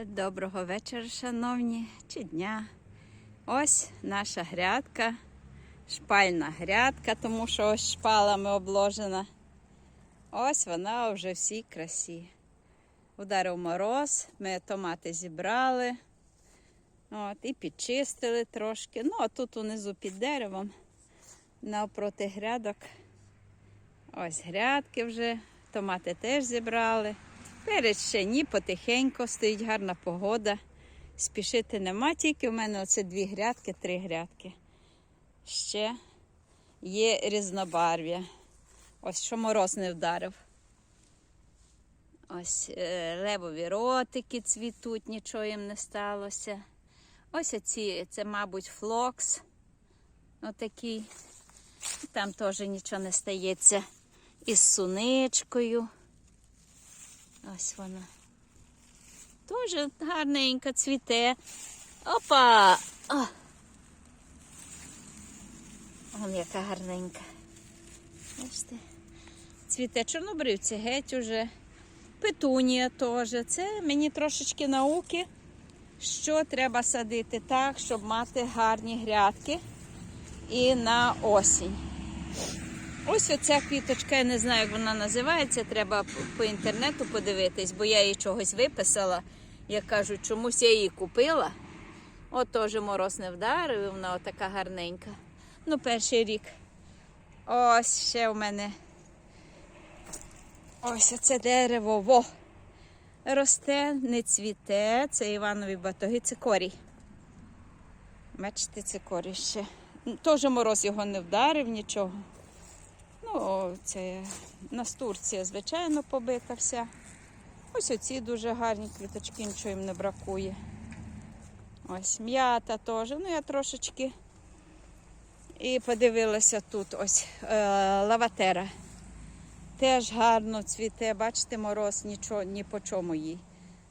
Доброго вечора, шановні, чи дня. Ось наша грядка, шпальна грядка, тому що ось шпалами обложена. Ось вона вже всій красі. Ударив мороз, ми томати зібрали от, і підчистили трошки. Ну, а тут унизу під деревом, навпроти грядок. Ось грядки вже, томати теж зібрали. Перед ще ні, потихеньку стоїть гарна погода. Спішити нема, тільки в мене оце дві грядки, три грядки. Ще є різнобарв'я. Ось що мороз не вдарив. Ось е, левові ротики цвітуть, нічого їм не сталося. Ось оці, це, мабуть, флокс. Отакий. Там теж нічого не стається. Із суничкою. Ось вона. Дуже гарненько цвіте. Опа! О! Вон яка гарненька. Бачите? Цвіте чорнобривці геть уже. Петунія теж. Це мені трошечки науки, що треба садити так, щоб мати гарні грядки і на осінь. Ось оця квіточка, я не знаю, як вона називається, треба по інтернету подивитись, бо я її чогось виписала. Я кажу, чомусь я її купила. От теж мороз не вдарив, і вона така гарненька. Ну, перший рік. Ось ще у мене. Ось оце дерево. Во! Росте, не цвіте. Це Іванові батоги, це корій. Бачите, це корій ще. Теж мороз його не вдарив, нічого. Ну, це настурція, звичайно, побита вся. Ось оці дуже гарні квіточки, нічого їм не бракує. Ось м'ята теж. Ну, я трошечки і подивилася тут ось е, лаватера. Теж гарно цвіте, бачите, мороз нічого, ні по чому їй.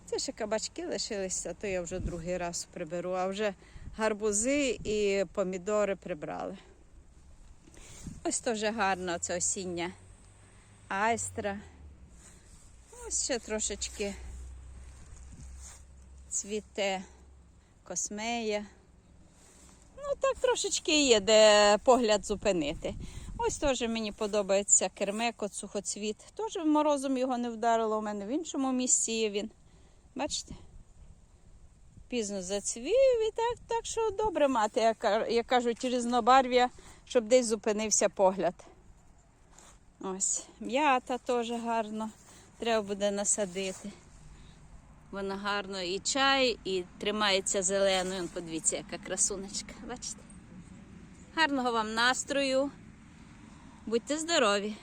Це ще кабачки лишилися, то я вже другий раз приберу, а вже гарбузи і помідори прибрали. Ось теж гарно це осіння айстра. Ось ще трошечки цвіте космея. Ну, так трошечки є, де погляд зупинити. Ось теж мені подобається кермекот, сухоцвіт. Теж морозом його не вдарило. У мене в іншому місці є він. Бачите? Пізно зацвів і так, так що добре мати, як, ка- як кажуть, різнобарв'я, щоб десь зупинився погляд. Ось, м'ята теж гарно. Треба буде насадити. Вона гарно і чай, і тримається зеленою. Подивіться, яка красунечка. Бачите? Гарного вам настрою. Будьте здорові!